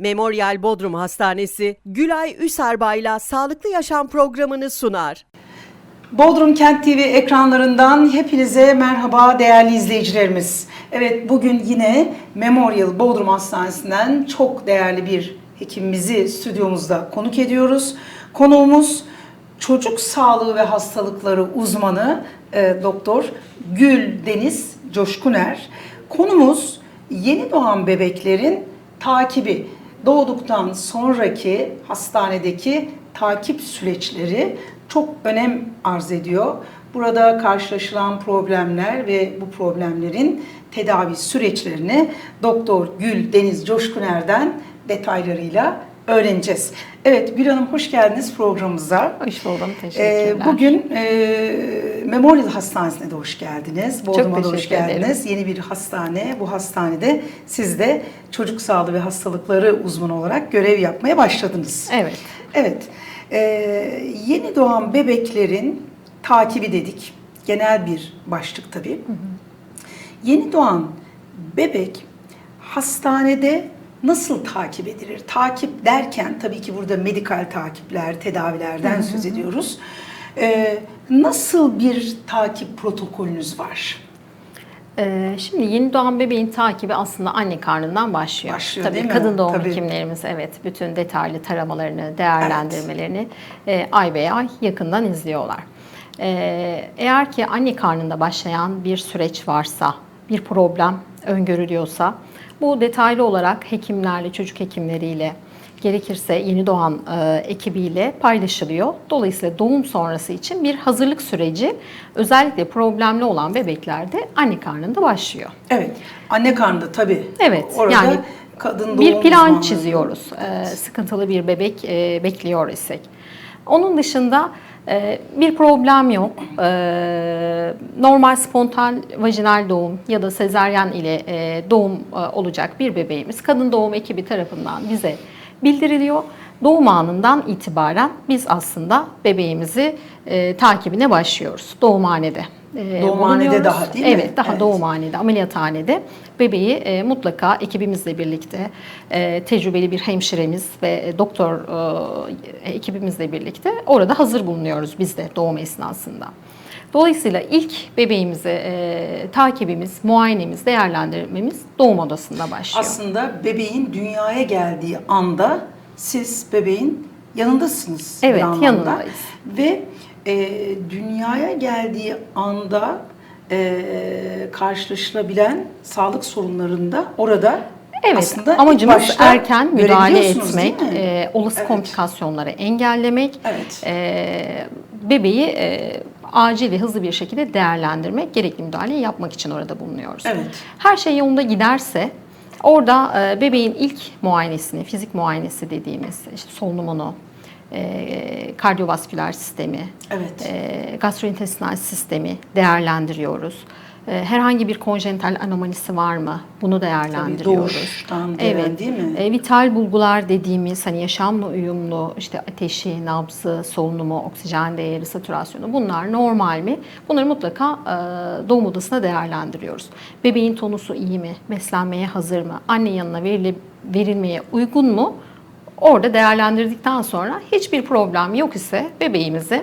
Memorial Bodrum Hastanesi Gülay Üserbay'la Sağlıklı Yaşam programını sunar. Bodrum Kent TV ekranlarından hepinize merhaba değerli izleyicilerimiz. Evet bugün yine Memorial Bodrum Hastanesi'nden çok değerli bir hekimimizi stüdyomuzda konuk ediyoruz. Konuğumuz çocuk sağlığı ve hastalıkları uzmanı e, Doktor Gül Deniz Coşkuner. Konumuz yeni doğan bebeklerin takibi. Doğduktan sonraki hastanedeki takip süreçleri çok önem arz ediyor. Burada karşılaşılan problemler ve bu problemlerin tedavi süreçlerini Doktor Gül Deniz Coşkuner'den detaylarıyla öğreneceğiz. Evet Gül Hanım hoş geldiniz programımıza. Hoş buldum. Ee, Teşekkürler. bugün e, Memorial Hastanesi'ne de hoş geldiniz. Bodrum'a da hoş teşekkür ederim. geldiniz. Yeni bir hastane. Bu hastanede siz de çocuk sağlığı ve hastalıkları uzmanı olarak görev yapmaya başladınız. Evet. Evet. Ee, yeni doğan bebeklerin takibi dedik. Genel bir başlık tabii. Yeni doğan bebek hastanede nasıl takip edilir? Takip derken tabii ki burada medikal takipler, tedavilerden söz ediyoruz. Ee, nasıl bir takip protokolünüz var? Ee, şimdi yeni doğan bebeğin takibi aslında anne karnından başlıyor. Başlıyor, Tabii kadın doğum Tabii. hekimlerimiz evet bütün detaylı taramalarını, değerlendirmelerini e, ay be ay yakından izliyorlar. Ee, eğer ki anne karnında başlayan bir süreç varsa, bir problem öngörülüyorsa bu detaylı olarak hekimlerle, çocuk hekimleriyle gerekirse yeni doğan e, ekibiyle paylaşılıyor. Dolayısıyla doğum sonrası için bir hazırlık süreci özellikle problemli olan bebeklerde anne karnında başlıyor. Evet. Anne karnında tabii. Evet, Orada yani kadın bir doğum plan uzmanlığı. çiziyoruz. Ee, sıkıntılı bir bebek e, bekliyor isek. Onun dışında e, bir problem yok. Ee, normal spontan vajinal doğum ya da sezaryen ile e, doğum e, olacak bir bebeğimiz kadın doğum ekibi tarafından bize bildiriliyor. Doğum anından itibaren biz aslında bebeğimizi e, takibine başlıyoruz doğumhanede. Doğumhanede daha değil mi? Evet, daha Evet. doğumhanede, ameliyathanede bebeği e, mutlaka ekibimizle birlikte, e, tecrübeli bir hemşiremiz ve e, doktor e, ekibimizle birlikte orada hazır bulunuyoruz biz de doğum esnasında. Dolayısıyla ilk bebeğimizi e, takibimiz, muayenemiz, değerlendirmemiz doğum odasında başlıyor. Aslında bebeğin dünyaya geldiği anda siz bebeğin yanındasınız. Evet, yanındayız. Ve e, dünyaya geldiği anda e, karşılaşılabilen sağlık sorunlarında orada Evet, aslında amacımız erken müdahale etmek, e, olası Evet. komplikasyonları engellemek, Evet. e, bebeği e, acil ve hızlı bir şekilde değerlendirmek, gerekli müdahaleyi yapmak için orada bulunuyoruz. Evet. Her şey yolunda giderse orada e, bebeğin ilk muayenesini, fizik muayenesi dediğimiz işte solunumunu, e, kardiyovasküler sistemi, Evet. e, gastrointestinal sistemi değerlendiriyoruz. E, herhangi bir konjenital anomalisi var mı? Bunu değerlendiriyoruz. doğuştan gelen değil mi? E, vital bulgular dediğimiz hani yaşamla uyumlu işte ateşi, nabzı, solunumu, oksijen değeri, satürasyonu bunlar normal mi? Bunları mutlaka e, doğum odasında değerlendiriyoruz. Bebeğin tonusu iyi mi? Beslenmeye hazır mı? Anne yanına verile, verilmeye uygun mu? Orada değerlendirdikten sonra hiçbir problem yok ise bebeğimizi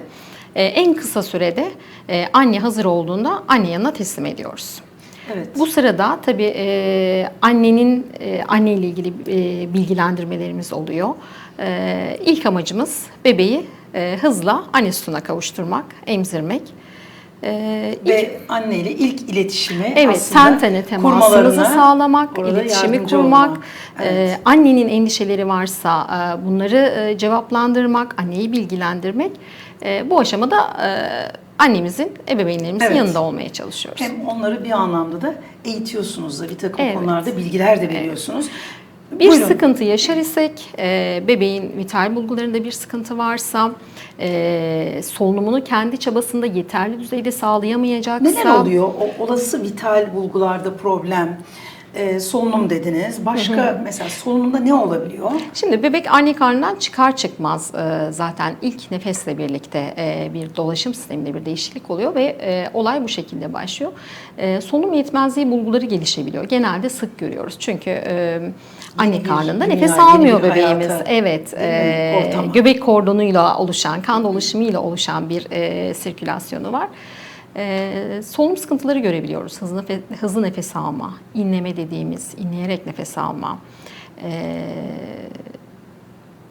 e, en kısa sürede e, anne hazır olduğunda anne yanına teslim ediyoruz. Evet. Bu sırada tabii e, annenin e, anne ile ilgili e, bilgilendirmelerimiz oluyor. E, ilk amacımız bebeği e, hızla anne sütuna kavuşturmak, emzirmek. E, ilk- Ve anneyle ilk iletişimi Evet, aslında ten tene temasımızı kurmalarına sağlamak, iletişimi kurmak, olmak. e, Evet. annenin endişeleri varsa e, bunları e, cevaplandırmak, anneyi bilgilendirmek. E, bu aşamada e, annemizin, ebeveynlerimizin Evet. yanında olmaya çalışıyoruz. Hem onları bir anlamda da eğitiyorsunuz da bir takım Evet. konularda bilgiler de veriyorsunuz. Bir Buyurun. sıkıntı yaşar isek, e, bebeğin vital bulgularında bir sıkıntı varsa, e, solunumunu kendi çabasında yeterli düzeyde sağlayamayacaksa... Neler oluyor? O olası vital bulgularda problem. e, solunum dediniz. Başka mesela solunumda ne olabiliyor? Şimdi bebek anne karnından çıkar çıkmaz e, zaten ilk nefesle birlikte e, bir dolaşım sisteminde bir değişiklik oluyor ve e, olay bu şekilde başlıyor. E, Solunum yetmezliği bulguları gelişebiliyor. Genelde sık görüyoruz çünkü e, anne karnında nefes almıyor bebeğimiz. hayata, Evet, e, Ortama. göbek kordonuyla oluşan, kan dolaşımıyla oluşan bir e, sirkülasyonu var. E, solunum sıkıntıları görebiliyoruz. Hızlı, nefe- hızlı nefes alma, inleme dediğimiz, inleyerek nefes alma. E,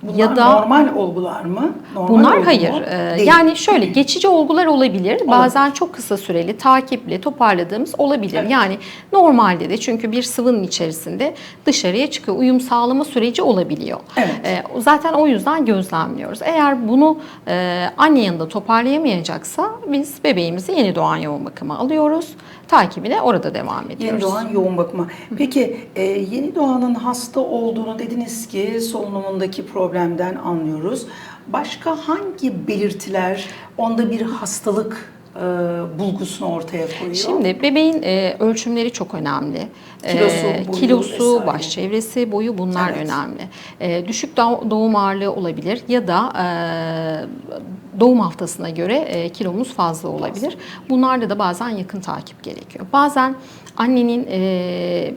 Bunlar ya da normal olgular mı? Normal Bunlar olgu mu? hayır. Ee, Değil. Yani şöyle geçici olgular olabilir. Bazen çok kısa süreli takipli toparladığımız olabilir. Evet. Yani normalde de çünkü bir sıvının içerisinde dışarıya çıkıyor. Uyum sağlama süreci olabiliyor. Evet. Ee, zaten o yüzden gözlemliyoruz. Eğer bunu e, anne yanında toparlayamayacaksa biz bebeğimizi yeni doğan yoğun bakıma alıyoruz. Takibine orada devam ediyoruz. Yeni doğan yoğun bakıma. Peki e, yeni doğanın hasta olduğunu dediniz ki solunumundaki problemden anlıyoruz. Başka hangi belirtiler onda bir hastalık e, bulgusunu ortaya koyuyor? Şimdi bebeğin e, ölçümleri çok önemli. Kilosu, E, boyu kilosu, vesaire. baş çevresi, boyu bunlar Evet. önemli. E, düşük doğ- doğum ağırlığı olabilir ya da e, doğum haftasına göre e, kilomuz fazla olabilir. Bunlarda da bazen yakın takip gerekiyor. Bazen annenin e,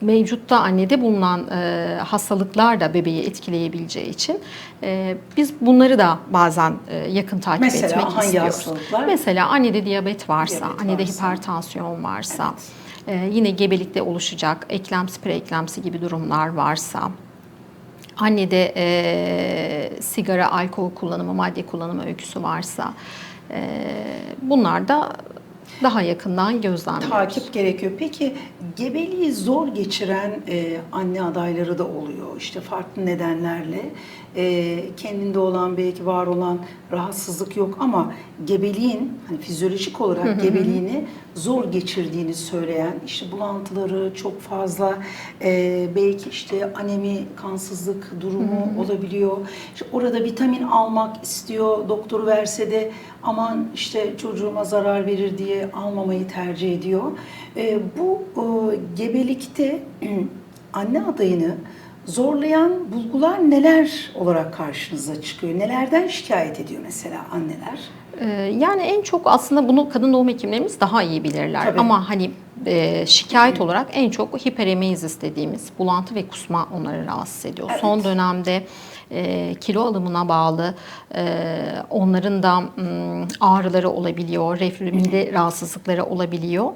mevcutta annede bulunan e, hastalıklar da bebeği etkileyebileceği için e, biz bunları da bazen e, yakın takip Mesela etmek hangi istiyoruz. hastalıklar? Mesela annede diyabet varsa, Diyabet annede varsa. hipertansiyon varsa, e, yine gebelikte oluşacak eklemsi, preeklemsi gibi durumlar varsa, annede e, sigara, alkol kullanımı, madde kullanımı öyküsü varsa, e, bunlar da daha yakından gözlemliyoruz. Takip gerekiyor. Peki gebeliği zor geçiren e, anne adayları da oluyor. İşte farklı nedenlerle e, kendinde olan belki var olan rahatsızlık yok ama gebeliğin hani fizyolojik olarak gebeliğini zor geçirdiğini söyleyen işte bulantıları çok fazla e, belki işte anemi kansızlık durumu olabiliyor. İşte orada vitamin almak istiyor doktoru verse de aman işte çocuğuma zarar verir diye almamayı tercih ediyor. E, bu e, gebelikte anne adayını zorlayan bulgular neler olarak karşınıza çıkıyor? Nelerden şikayet ediyor mesela anneler? Ee, Yani en çok aslında bunu kadın doğum hekimlerimiz daha iyi bilirler. Tabii. Ama hani e, şikayet olarak en çok hiperemezis dediğimiz bulantı ve kusma onları rahatsız ediyor. Evet. Son dönemde e, kilo alımına bağlı e, onların da mm, ağrıları olabiliyor, reflü mide rahatsızlıkları olabiliyor.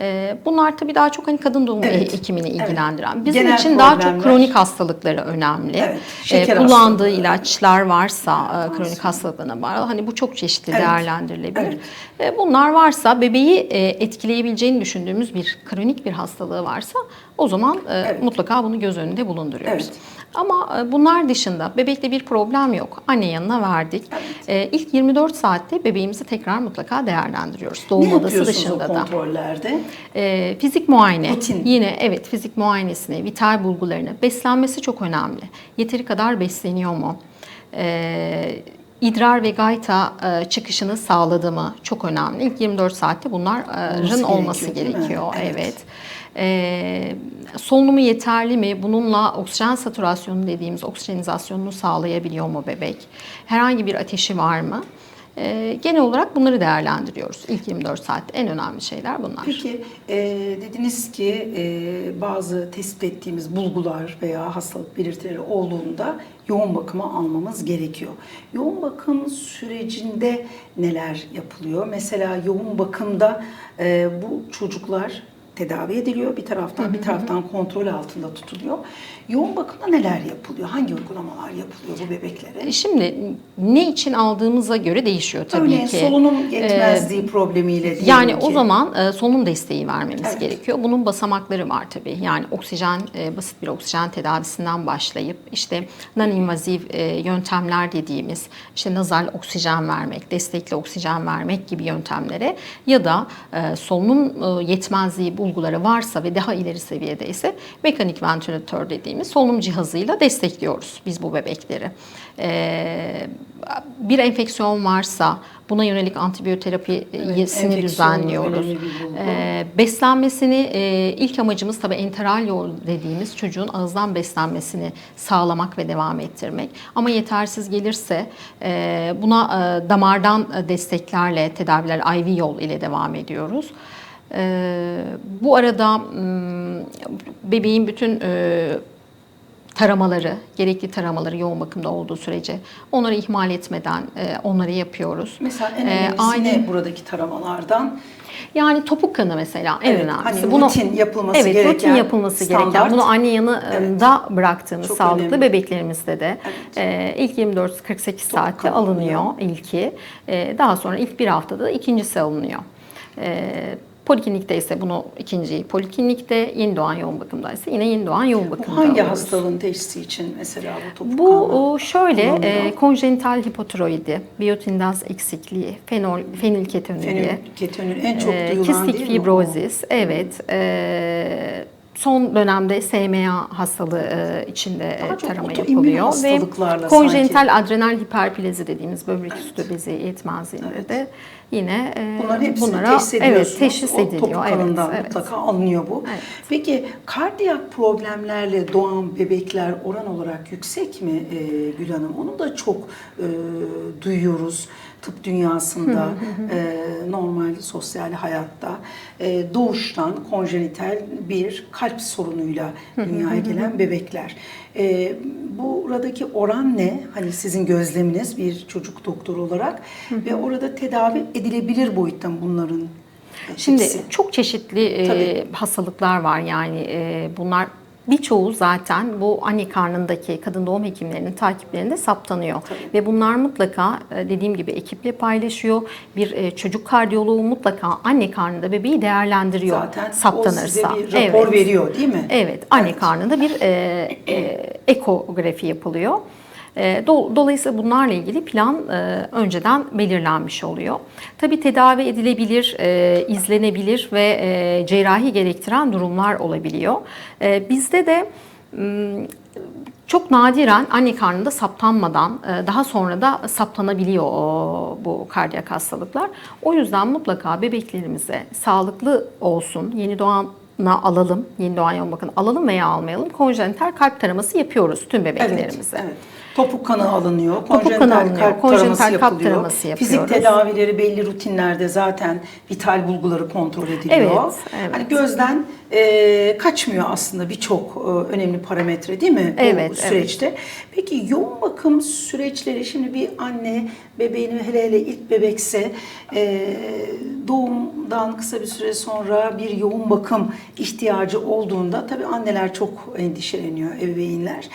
E, bunlar tabii daha çok hani kadın doğum Evet. hekimini Evet. ilgilendiren. Bizim Genel için daha çok kronik hastalıkları önemli. Evet, E, kullandığı ilaçlar varsa e, kronik hastalıklarına bağlı hani bu çok çeşitli Evet. değerlendirilebilir. Evet. E, Bunlar varsa bebeği e, etkileyebileceğini düşündüğümüz bir kronik bir hastalığı varsa o zaman e, Evet. mutlaka bunu göz önünde bulunduruyoruz. Evet. Ama e, bunlar dışında bebekte bir problem yok. Anne yanına verdik. E, İlk 24 saatte bebeğimizi tekrar mutlaka değerlendiriyoruz. ne Doğum odası yapıyorsunuz dışında o da. kontrollerde? E, fizik muayene. Rutin. Yine evet fizik muayenesini, vital bulgularını, beslenmesi çok önemli. Yeteri kadar besleniyor mu? E, idrar ve gayta e, çıkışını sağladı mı? Çok önemli. İlk 24 saatte bunların Olması olması gerekiyor, gerekiyor. Evet. Evet. E, solunumu yeterli mi? Bununla oksijen satürasyonu dediğimiz oksijenizasyonunu sağlayabiliyor mu bebek? Herhangi bir ateşi var mı? E, genel olarak bunları değerlendiriyoruz. İlk 24 saatte en önemli şeyler bunlar. Peki e, dediniz ki e, bazı tespit ettiğimiz bulgular veya hastalık belirtileri olduğunda yoğun bakıma almamız gerekiyor. Yoğun bakım sürecinde neler yapılıyor? Mesela yoğun bakımda e, bu çocuklar tedavi ediliyor bir taraftan bir taraftan kontrol altında tutuluyor. Yoğun bakımda neler yapılıyor? Hangi uygulamalar yapılıyor bu bebeklere? Şimdi ne için aldığımıza göre değişiyor tabii Örneğin ki. solunum yetmezliği problemiyle diyelim Yani o ki. zaman e, solunum desteği vermemiz Evet. gerekiyor. Bunun basamakları var tabii. Yani oksijen, e, basit bir oksijen tedavisinden başlayıp işte non-invaziv e, yöntemler dediğimiz işte nazal oksijen vermek, destekli oksijen vermek gibi yöntemlere ya da e, solunum e, yetmezliği bu bulguları varsa ve daha ileri seviyede ise mekanik ventilatör dediğimiz solunum cihazıyla destekliyoruz biz bu bebekleri. E, bir enfeksiyon varsa buna yönelik antibiyoterapisini enfeksiyon düzenliyoruz. önemli bir bulgu. E, beslenmesini e, ilk amacımız tabii enteral yol dediğimiz çocuğun ağızdan beslenmesini sağlamak ve devam ettirmek. Ama yetersiz gelirse e, buna e, damardan desteklerle tedaviler IV yol ile devam ediyoruz. E, bu arada bebeğin bütün e, taramaları, gerekli taramaları yoğun bakımda olduğu sürece onları ihmal etmeden e, onları yapıyoruz. Mesela en E, önemlisi aynı- ne buradaki taramalardan? Yani topuk kanı mesela en Evet, önemlisi. hani rutin yapılması evet, gereken rutin yapılması standart. gereken. Bunu anne yanında bıraktığımız Çok sağlıklı önemli. bebeklerimizde de Evet. e, ilk 24-48 saatte alınıyor ilki. E, daha sonra ilk bir haftada da ikincisi alınıyor. E, Poliklinikte ise bunu ikinciyi poliklinikte, yeni doğan yoğun bakımda ise yine yeni doğan yoğun Bu bakımda hangi alıyoruz. hastalığın teşhisi için mesela bu topuk Bu kanı o, şöyle kullanılıyor? e, konjenital hipotiroidi, biyotindaz eksikliği, fenol, fenilketonuri, Fenilketonür en çok e, duyulan kistik değil mi? fibrozis, evet. e, son dönemde SMA hastalığı e, içinde e, Daha tarama yapılıyor ve konjenital adrenal hiperplezi dediğimiz böbrek üstü bezi yetmezliğinde Evet. de yine e, hepsini bunlara teşhis evet teşhis o ediliyor. topuk Evet, kanından evet. mutlaka alınıyor bu. Evet. Peki kardiyak problemlerle doğan bebekler oran olarak yüksek mi Gül Hanım? Onu da çok e, duyuyoruz tıp dünyasında, e, normal sosyal hayatta. E, doğuştan konjenital bir kalp sorunuyla dünyaya gelen bebekler. E, buradaki oran ne? Hani sizin gözleminiz bir çocuk doktoru olarak ve orada tedavi edilebilir boyutta bunların Şimdi hepsi? çok çeşitli e, hastalıklar var yani e, bunlar birçoğu zaten bu anne karnındaki kadın doğum hekimlerinin takiplerinde saptanıyor. Ve bunlar mutlaka e, dediğim gibi ekiple paylaşıyor. Bir e, çocuk kardiyoloğu mutlaka anne karnında bebeği değerlendiriyor Zaten saptanırsa. o size bir rapor Evet. veriyor değil mi? Evet, anne Evet. karnında bir e, e, ekografi yapılıyor. E, do- dolayısıyla bunlarla ilgili plan e, önceden belirlenmiş oluyor. Tabii tedavi edilebilir, e, izlenebilir ve e, cerrahi gerektiren durumlar olabiliyor. Bizde de çok nadiren anne karnında saptanmadan daha sonra da saptanabiliyor bu kardiyak hastalıklar. O yüzden mutlaka bebeklerimize sağlıklı olsun, yeni doğana alalım, yeni doğan yoğun bakın alalım veya almayalım. Konjenital kalp taraması yapıyoruz tüm Evet, bebeklerimize. evet. Topuk kanı alınıyor, kanı konjenital alınıyor, kalp konjenital taraması kalp yapılıyor. taraması Fizik tedavileri belli rutinlerde zaten vital bulguları kontrol ediliyor. Evet, evet. Hani gözden e, kaçmıyor aslında birçok e, önemli parametre değil mi bu Evet, süreçte? Peki yoğun bakım süreçleri şimdi bir anne bebeğini hele hele ilk bebekse e, doğumdan kısa bir süre sonra bir yoğun bakım ihtiyacı olduğunda tabii anneler çok endişeleniyor ebeveynler.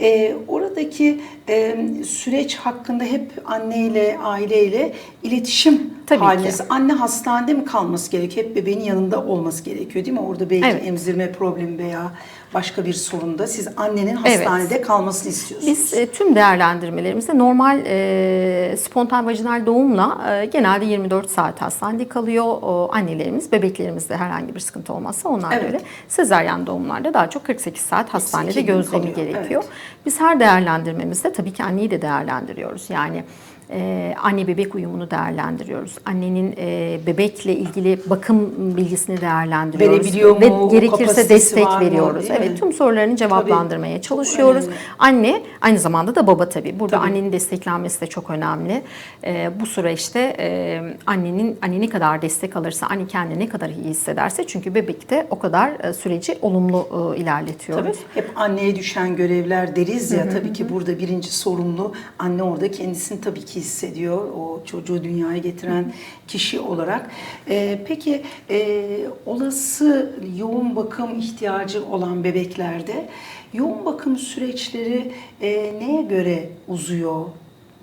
E, oradaki e, süreç hakkında hep anneyle, aileyle iletişim Tabii ki. haliniz. Anne hastanede mi kalması gerekiyor? Hep bebeğin yanında olması gerekiyor değil mi? Orada belki Evet. emzirme problemi veya başka bir sorunda siz annenin Evet. hastanede kalmasını istiyorsunuz. Biz e, tüm değerlendirmelerimizde normal e, spontan vajinal doğumla e, genelde 24 saat hastanede kalıyor. O, annelerimiz, bebeklerimizde herhangi bir sıkıntı olmazsa onlar Evet. öyle. Sezaryen doğumlarda daha çok 48 saat hastanede 42 gün gözlemi kalıyor, gerekiyor. evet. Biz her değerlendirmemizde tabii ki anneyi de değerlendiriyoruz. Yani e, anne bebek uyumunu değerlendiriyoruz. Annenin e, bebekle ilgili bakım bilgisini değerlendiriyoruz. Verebiliyor Ve mu? O gerekirse destek mı? veriyoruz. Mi? Evet tüm sorularını cevaplandırmaya Çok çalışıyoruz. önemli. Anne aynı zamanda da baba tabii. Burada Tabii. annenin desteklenmesi de çok önemli. Ee, bu süreçte e, annenin anne ne kadar destek alırsa, anne kendini ne kadar iyi hissederse çünkü bebekte o kadar e, süreci olumlu e, ilerletiyoruz. Tabii hep anneye düşen görevler deriz ya tabii ki burada birinci sorumlu anne orada kendisini tabii ki hissediyor o çocuğu dünyaya getiren kişi olarak. Ee, peki e, olası yoğun bakım ihtiyacı olan bebeklerde yoğun bakım süreçleri e, neye göre uzuyor,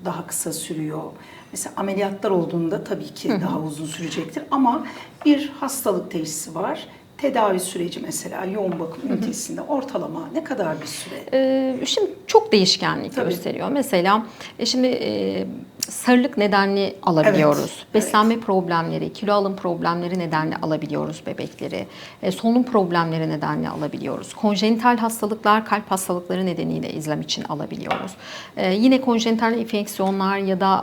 daha kısa sürüyor? Mesela ameliyatlar olduğunda tabii ki daha uzun sürecektir ama bir hastalık teşhisi var tedavi süreci mesela yoğun bakım ünitesinde ortalama ne kadar bir süre? Ee, Şimdi çok değişkenlik Tabii. gösteriyor. Mesela e, şimdi e, sarılık nedenli alabiliyoruz. Evet, Beslenme problemleri, kilo alım problemleri nedenle alabiliyoruz bebekleri. E, Solunum problemleri nedenle alabiliyoruz. Konjenital hastalıklar, kalp hastalıkları nedeniyle izlem için alabiliyoruz. E, Yine konjenital enfeksiyonlar ya da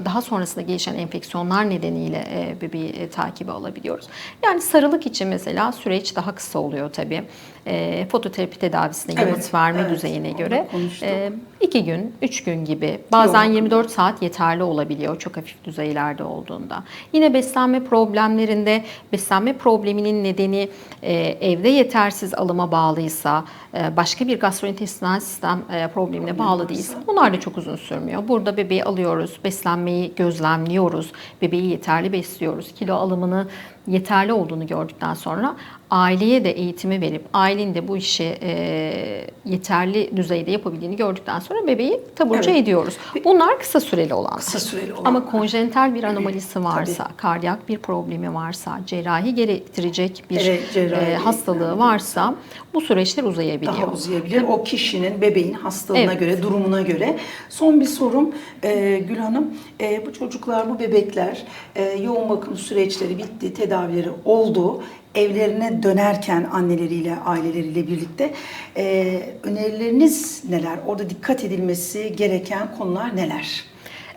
e, daha sonrasında gelişen enfeksiyonlar nedeniyle e, bebeği e, takibi alabiliyoruz. Yani sarılık için mesela süreç daha kısa oluyor tabii. E, Fototerapi tedavisine Evet, yanıt verme evet. düzeyine göre konuştuk. e, iki gün, üç gün gibi bazen Yoğun 24 saat yeterli olabiliyor çok hafif düzeylerde olduğunda. Yine beslenme problemlerinde beslenme probleminin nedeni e, evde yetersiz alıma bağlıysa, e, başka bir gastrointestinal sistem e, problemine bağlı değilse bunlar da çok uzun sürmüyor. Burada bebeği alıyoruz, beslenmeyi gözlemliyoruz, bebeği yeterli besliyoruz, kilo alımını yeterli olduğunu gördükten sonra aileye de eğitimi verip ailenin de bu işi e, yeterli düzeyde yapabildiğini gördükten sonra bebeği taburcu Evet. ediyoruz. Bunlar kısa süreli olanlar. Kısa süreli Ama olanlar. konjenital bir anomalisi varsa, kardiyak bir problemi varsa, cerrahi gerektirecek bir Evet, cerrahi e, hastalığı varsa bu süreçler uzayabiliyor. Daha uzayabilir. O kişinin, bebeğin hastalığına Evet. göre, durumuna göre. Son bir sorum e, Gül Hanım. E, bu çocuklar, bu bebekler e, yoğun bakım süreçleri bitti, tedavileri oldu. Evlerine dönerken anneleriyle, aileleriyle birlikte e, önerileriniz neler? Orada dikkat edilmesi gereken konular neler?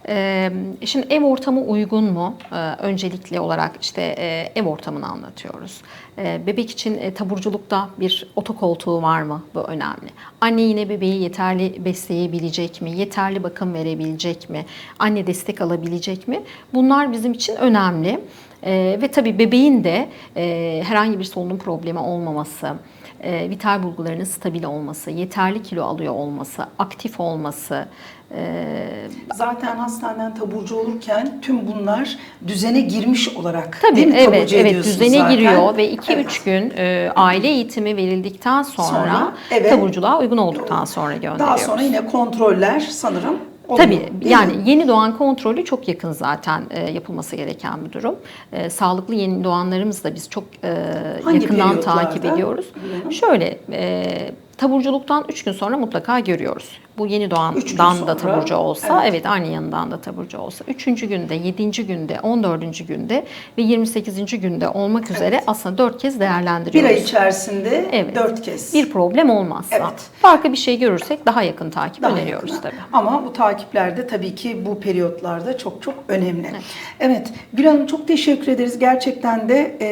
Ee, Şimdi ev ortamı uygun mu? Ee, Öncelikli olarak işte e, ev ortamını anlatıyoruz. Ee, Bebek için e, taburculukta bir otokoltuğu var mı? Bu önemli. Anne yine bebeği yeterli besleyebilecek mi? Yeterli bakım verebilecek mi? Anne destek alabilecek mi? Bunlar bizim için önemli. Ee, Ve tabii bebeğin de e, herhangi bir solunum problemi olmaması, e, vital bulgularının stabil olması, yeterli kilo alıyor olması, aktif olması, e, Zaten hastaneden taburcu olurken tüm bunlar düzene girmiş olarak Tabii değil mi? evet taburcu evet düzene zaten. giriyor ve 2-3 Evet. gün e, aile eğitimi verildikten sonra, Sonra, evet. taburculuğa uygun olduktan sonra gönderiyoruz. Daha sonra yine kontroller sanırım Tabii değil yani mi? yeni doğan kontrolü çok yakın zaten e, yapılması gereken bir durum. E, sağlıklı yeni doğanlarımızı da biz çok e, Hangi yakından takip ediyoruz. Bilmiyorum. Şöyle e, taburculuktan 3 gün sonra mutlaka görüyoruz. Bu yeni doğandan da taburcu olsa, evet. evet. anne yanından da taburcu olsa, 3. günde, 7. günde, 14. günde ve 28. günde olmak üzere aslında 4 kez Bir değerlendiriyoruz. ay içerisinde Evet. dört kez. bir problem olmazsa. Evet. Farklı bir şey görürsek daha yakın takip Daha öneriyoruz yakına. tabii. Ama bu takiplerde tabii ki bu periyotlarda çok çok önemli. Evet. Gül Hanım çok teşekkür ederiz. Gerçekten de e,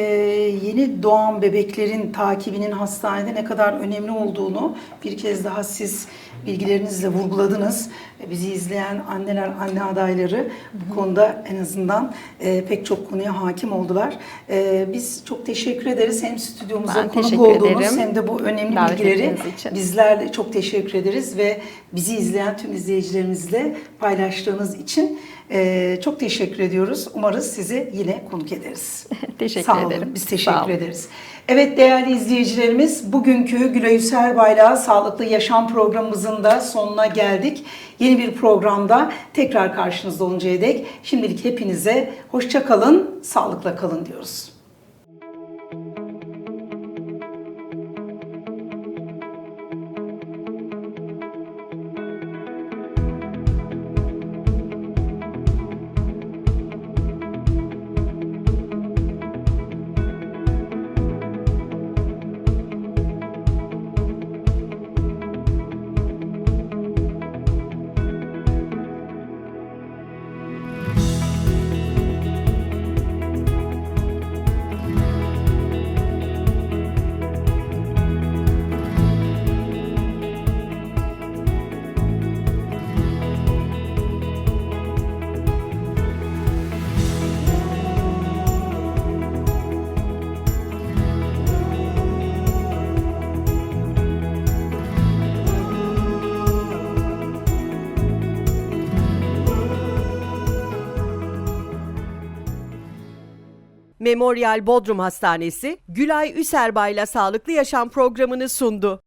yeni doğan bebeklerin takibinin hastanede ne kadar önemli olduğunu bir kez daha siz bilgilerinizle vurguladınız. E, Bizi izleyen anneler, anne adayları bu konuda en azından e, pek çok konuya hakim oldular. E, biz çok teşekkür ederiz. Hem stüdyomuza Ben konuk olduğunuz ederim. hem de bu önemli Davet bilgileri için. bizlerle çok teşekkür ederiz ve bizi izleyen tüm izleyicilerimizle paylaştığınız için e, çok teşekkür ediyoruz. Umarız sizi yine konuk ederiz. Teşekkür Sağ olun. ederim. Biz Sağ teşekkür olun. ederiz. Evet değerli izleyicilerimiz bugünkü Gülay Üser Bayrağı Sağlıklı Yaşam programımızın da sonuna geldik. Yeni bir programda tekrar karşınızda oluncaya dek şimdilik hepinize hoşça kalın, sağlıkla kalın diyoruz. Memorial Bodrum Hastanesi, Gülay Üserbay'la Sağlıklı Yaşam programını sundu.